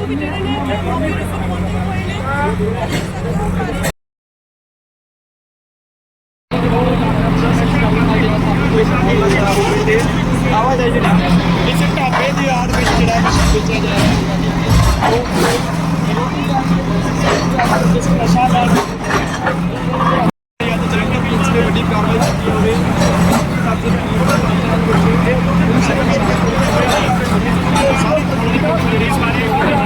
ਸਾਨੂੰ ਵੀ ਜਿਹੜੇ ਨੇ ਮੇਰੇ ਸਪੋਰਟਿੰਗ ਹੋਏ ਨੇ ਆਵਾਜਾਈ ਦੇ ਇਸ ਢਾਬੇ ਦੀ ਆੜ ਵਿੱਚ ਜਿਹੜਾ ਵੇਚਿਆ ਜਾ ਰਿਹਾ ਉਹ ਇਸ ਨਸ਼ਾ ਦਾ ਯਾਦ ਚਾਹੀਦਾ ਵੀ ਇਸ ਤੇ ਵੱਡੀ ਕਾਰਵਾਈ ਕੀਤੀ ਹੋਵੇ ਤਾਂ ਕਿ ਇਹ ਸਾਰੇ ਤੋਂ ਵੱਡੀ ਜਿਹੜੀ ਇਸ ਬਾਰੇ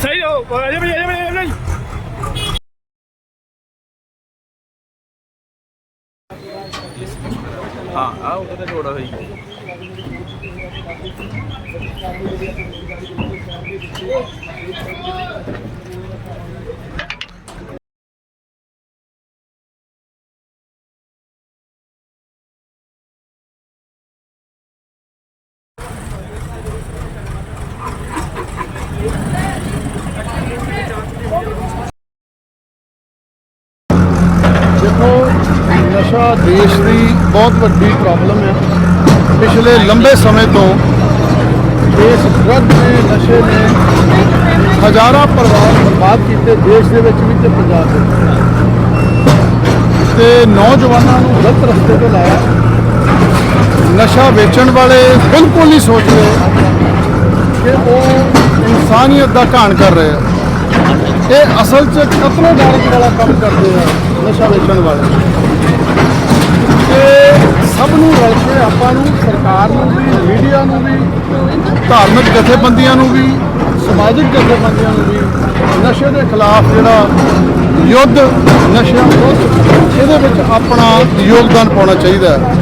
ਸਹੀ ਹੋ ਅਜੇ ਬਈ ਅਜੇ ਬਈ ਅਜੇ ਹਾਂ ਆ ਉਹ ਤਾਂ ਹੋਈ ਦੇਖੋ ਨਸ਼ਾ ਦੇਸ਼ ਦੀ ਬਹੁਤ ਵੱਡੀ ਪ੍ਰੋਬਲਮ ਹੈ ਪਿਛਲੇ ਲੰਬੇ ਸਮੇਂ ਤੋਂ ਇਸ ਡਰੱਗ ਨੇ ਨਸ਼ੇ ਨੇ ਹਜ਼ਾਰਾਂ ਪਰਿਵਾਰ ਬਰਬਾਦ ਕੀਤੇ, ਦੇਸ਼ ਦੇ ਵਿੱਚ ਵੀ ਤੇ ਪੰਜਾਬ ਦੇ ਵਿੱਚ। ਤੇ ਨੌਜਵਾਨਾਂ ਨੂੰ ਗਲਤ ਰਸਤੇ ਤੇ ਲਾਇਆ। ਨਸ਼ਾ ਵੇਚਣ ਵਾਲੇ ਬਿਲਕੁਲ ਨਹੀਂ ਸੋਚਦੇ ਕਿ ਉਹ ਇਨਸਾਨੀਅਤ ਦਾ ਘਾਣ ਕਰ ਰਹੇ ਆ। ਇਹ ਅਸਲ 'ਚ ਕਤਲੋ ਗਾਰਤ ਵਾਲਾ ਕੰਮ ਕਰਦੇ ਆ, ਨਸ਼ਾ ਵੇਚਣ ਵਾਲੇ। ਤੇ ਸਭ ਨੂੰ ਰਲ ਕੇ ਆਪਾਂ ਨੂੰ, ਸਰਕਾਰ ਨੂੰ ਵੀ, ਮੀਡੀਆ ਨੂੰ ਵੀ, ਧਾਰਮਿਕ ਜਥੇਬੰਦੀਆਂ ਨੂੰ ਵੀ, ਸਮਾਜਿਕ ਜਥੇਬੰਦੀਆਂ ਨੂੰ ਵੀ, ਨਸ਼ੇ ਦੇ ਖਿਲਾਫ ਜਿਹੜਾ ਯੁੱਧ, ਨਸ਼ਿਆਂ ਵਿਰੁੱਧ ਇਹਦੇ ਵਿੱਚ ਆਪਣਾ ਯੋਗਦਾਨ ਪਾਉਣਾ ਚਾਹੀਦਾ ਹੈ।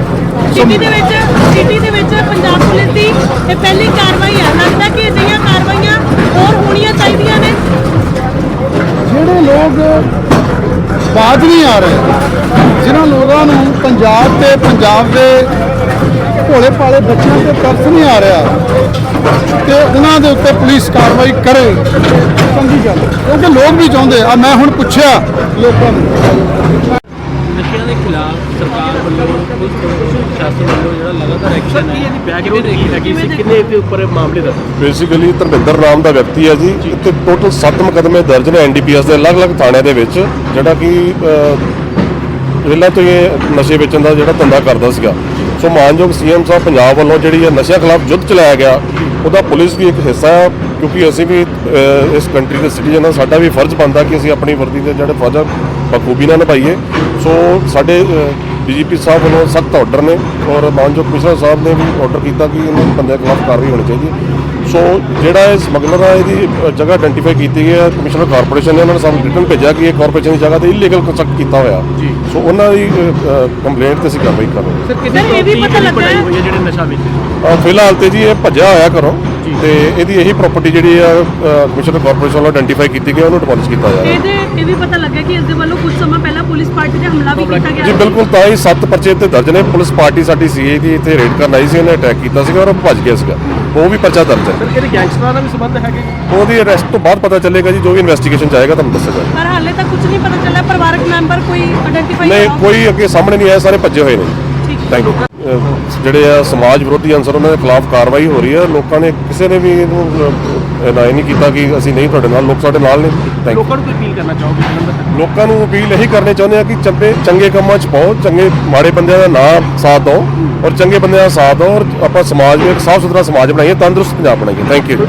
ਸਿਟੀ ਦੇ ਵਿੱਚ, ਸਿਟੀ ਦੇ ਵਿੱਚ ਪੰਜਾਬ ਪੁਲਿਸ ਦੀ ਇਹ ਪਹਿਲੀ ਕਾਰਵਾਈ ਹੈ ਲੱਗਦਾ ਕਿ ਅਜਿਹੀਆਂ ਕਾਰਵਾਈਆਂ ਹੋਰ ਹੋਣੀਆਂ ਲੋਕ ਬਾਜ ਨਹੀਂ ਆ ਰਹੇ ਜਿਨ੍ਹਾਂ ਲੋਕਾਂ ਨੂੰ ਪੰਜਾਬ ਤੇ ਪੰਜਾਬ ਦੇ ਭੋਲੇ ਭਾਲੇ ਬੱਚਿਆਂ ਤੇ ਤਰਸ ਨਹੀਂ ਆ ਰਿਹਾ ਤੇ ਉਹਨਾਂ ਦੇ ਉੱਤੇ ਪੁਲਿਸ ਕਾਰਵਾਈ ਕਰੇ, ਚੰਗੀ ਗੱਲ ਕਿਉਂਕਿ ਲੋਕ ਵੀ ਚਾਹੁੰਦੇ, ਆ ਮੈਂ ਹੁਣ ਪੁੱਛਿਆ ਲੋਕਾਂ ਨੂੰ। ਨਸ਼ਿਆਂ ਦੇ ਖਿਲਾਫ ਸਰਕਾਰ ਵੱਲੋਂ ਪੁਲਿਸ ਪ੍ਰਸ਼ਾਸਨ ਵੱਲੋਂ ਜਿਹੜਾ ਲਗਾਤਾਰ ਐਕਸ਼ਨ ਹੈ ਬੈਕ ਕਿਵੇਂ ਦੇਖੀ ਲੱਗੀ ਸੀ ਕਿੰਨੇ ਦੇ ਉੱਪਰ ਮਾਮਲੇ ਦਾ ਬੇਸਿਕਲੀ ਧਰਮਿੰਦਰ ਨਾਮ ਦਾ ਵਿਅਕਤੀ ਹੈ ਜੀ। ਇੱਥੇ ਟੋਟਲ 7 ਮੁਕਦਮੇ ਦਰਜ ਨੇ ਐਨਡੀਪੀਐਸ ਦੇ ਅਲੱਗ-ਅਲੱਗ ਥਾਣਿਆਂ ਦੇ ਵਿੱਚ ਜਿਹੜਾ ਕਿ ਪਹਿਲਾਂ ਤੋਂ ਹੀ ਇਹ ਨਸ਼ੇ ਵੇਚਣ ਦਾ ਜਿਹੜਾ ਧੰਦਾ ਕਰਦਾ ਸੀਗਾ। ਸੋ ਮਾਨਯੋਗ ਸੀਐਮ ਸਾਹਿਬ ਪੰਜਾਬ ਵੱਲੋਂ ਜਿਹੜੀ ਇਹ ਨਸ਼ਿਆਂ ਖਿਲਾਫ ਯੁੱਧ ਚਲਾਇਆ ਗਿਆ ਉਹਦਾ ਪੁਲਿਸ ਵੀ ਇੱਕ ਹਿੱਸਾ ਹੈ ਕਿਉਂਕਿ ਅਸੀਂ ਵੀ ਇਸ ਕੰਟਰੀ ਦੇ ਸਿਟੀਜ਼ਨ ਹਾਂ ਸਾਡਾ ਵੀ ਫਰਜ਼ ਬਣਦਾ ਕਿ ਅਸੀਂ ਆਪਣੀ ਵਰਦੀ ਦੇ ਜਿਹੜੇ ਫਰਜ਼ ਆ ਬਖੂਬੀ ਨਾਲ ਨਿਭਾਈਏ। ਸੋ ਸਾਡੇ ਡੀਜੀਪੀ ਸਾਹਿਬ ਵੱਲੋਂ ਸਖਤ ਆਰਡਰ ਨੇ ਔਰ ਮਾਨਯੋਗ ਕਮਿਸ਼ਨਰ ਸਾਹਿਬ ਨੇ ਵੀ ਆਰਡਰ ਕੀਤਾ ਕਿ ਇਹਨਾਂ ਬੰਦਿਆਂ ਖਿਲਾਫ ਕਾਰਵਾਈ ਹੋਣੀ ਚਾਹੀਦੀ ਸੋ ਜਿਹੜਾ ਇਹ ਸਮਗਲਰ ਆ ਇਹਦੀ ਜਗ੍ਹਾ ਆਇਡੈਂਟੀਫਾਈ ਕੀਤੀ ਗਈ ਹੈ। ਕਮਿਸ਼ਨਰ ਕਾਰਪੋਰੇਸ਼ਨ ਨੇ ਉਹਨਾਂ ਨੇ ਸਾਨੂੰ ਰਿਟਨ ਭੇਜਿਆ ਕਿ ਇਹ ਕਾਰਪੋਰੇਸ਼ਨ ਦੀ ਜਗ੍ਹਾ ਤੇ ਇਲੀਗਲ ਕੰਸਟਰਕਟ ਕੀਤਾ ਹੋਇਆ। ਸੋ ਉਹਨਾਂ ਦੀ ਕੰਪਲੇਂਟ ਤੇ ਅਸੀਂ ਕਾਰਵਾਈ ਕਰ ਰਹੇ ਸਰ Sir, ਇਹ ਵੀ ਪਤਾ ਲੱਗਾ ਹੈ- ਜਿਹੜੇ ਨਸ਼ਾ ਵੇਚਦੇ ਫਿਲਹਾਲ ਤੇ ਜੀ ਇਹ ਭੱਜਿਆ ਹੋਇਆ ਘਰੋਂ। ਤੇ ਇਹਦੀ ਇਹੀ ਪ੍ਰਾਪਰਟੀ ਜਿਹੜੀ ਆ ਕਮਿਸ਼ਨਰ ਕਾਰਪੋਰੇਸ਼ਨ ਵੱਲੋਂ ਆਇਡੈਂਟੀਫਾਈ ਕੀਤੀ ਗਈ ਉਹਨੂੰ ਡਿਪੋਜ਼ਿਟ ਕੀਤਾ ਜਾ ਰਿਹਾ। ਇਹਦੇ ਇਹ ਵੀ ਪਤਾ ਲੱਗਾ ਕਿ ਇਸ ਦੇ ਵੱਲੋਂ ਕੁਝ ਸਮਾਂ ਪਹਿਲਾਂ ਪੁਲਿਸ ਪਾਰਟੀ ਤੇ ਹਮਲਾ ਵੀ ਕੀਤਾ ਗਿਆ। ਜੀ ਬਿਲਕੁਲ ਤਾਂ ਹੀ ਸੱਤ ਪਰਚੇ ਤੇ ਦਰਜ ਨੇ। ਪੁਲਿਸ ਪਾਰਟੀ ਸਾਡੀ ਸੀਏ ਦੀ ਇੱਥੇ ਰੇਡ ਕਰਨ ਆਈ ਸੀ ਉਹਨੇ ਅਟੈਕ ਕੀਤਾ ਸੀਗਾ ਔਰ ਉਹ ਭੱਜ ਗਿਆ ਸੀਗਾ। ਉਹ ਵੀ ਪਰਚਾ ਦਰਜ ਹੈ। ਇਹਦੇ ਗੈਂਗਸਟਰਾਂ ਦਾ ਵੀ ਸੰਬੰਧ ਹੈਗੇ? ਉਹਦੀ ਅਰੈਸਟ ਤੋਂ ਬਾਅਦ ਪਤਾ ਚੱਲੇਗਾ ਜੀ ਜੋ ਵੀ ਇਨਵੈਸਟੀਗੇਸ਼ਨ ਚਾਹੇਗਾ ਤੁਹਾਨੂੰ ਦੱਸਿਆ ਜਾਏਗਾ ਪਰ ਹਾਲੇ ਤੱਕ ਕੁਝ ਨਹੀਂ ਪਤਾ ਚੱਲਿਆ ਪਰਿਵਾਰਕ ਮੈਂਬਰ ਕੋਈ ਆਇਡੈਂਟੀਫਾਈ ਨਹੀਂ ਕੋਈ ਅੱਗੇ ਸਾਹਮਣੇ ਨਹੀਂ ਆਇਆ ਸਾਰੇ ਭੱਜੇ ਹੋਏ ਨੇ। ਠੀਕ ਥੈਂਕ ਯੂ ਜਿਹੜੇ ਆ ਸਮਾਜ ਵਿਰੋਧੀ ਅੰਸਰ ਉਹਨਾਂ ਦੇ ਖਿਲਾਫ ਕਾਰਵਾਈ ਹੋ ਰਹੀ ਹੈ। ਲੋਕਾਂ ਨੇ ਕਿਸੇ ਨੇ ਵੀ ਇਹਨੂੰ ਨਾ ਨਹੀਂ ਕੀਤਾ ਕਿ ਅਸੀਂ ਨਹੀਂ ਤੁਹਾਡੇ ਨਾਲ ਲੋਕ ਸਾਡੇ ਨਾਲ ਨੇ। ਲੋਕਾਂ ਨੂੰ ਅਪੀਲ ਕਰਨਾ ਚਾਹੋਗੇ ਲੋਕਾਂ ਨੂੰ ਅਪੀਲ ਇਹੀ ਕਰਨੀ ਚਾਹੁੰਦੇ ਆ ਕਿ ਚੰਗੇ ਚੰਗੇ ਕੰਮਾਂ 'ਚ ਪਾਓ ਚੰਗੇ ਮਾੜੇ ਬੰਦਿਆਂ ਦਾ ਨਾ ਸਾਥ ਦਿਓ ਔਰ ਚੰਗੇ ਬੰਦਿਆਂ ਦਾ ਸਾਥ ਦਿਓ ਔਰ ਆਪਾਂ ਸਮਾਜ ਨੂੰ ਇੱਕ ਸਾਫ਼ ਸੁਥਰਾ ਸਮਾਜ ਬਣਾਈਏ ਤੰਦਰੁਸਤ ਪੰਜਾਬ ਬਣਾਈਏ। Thank you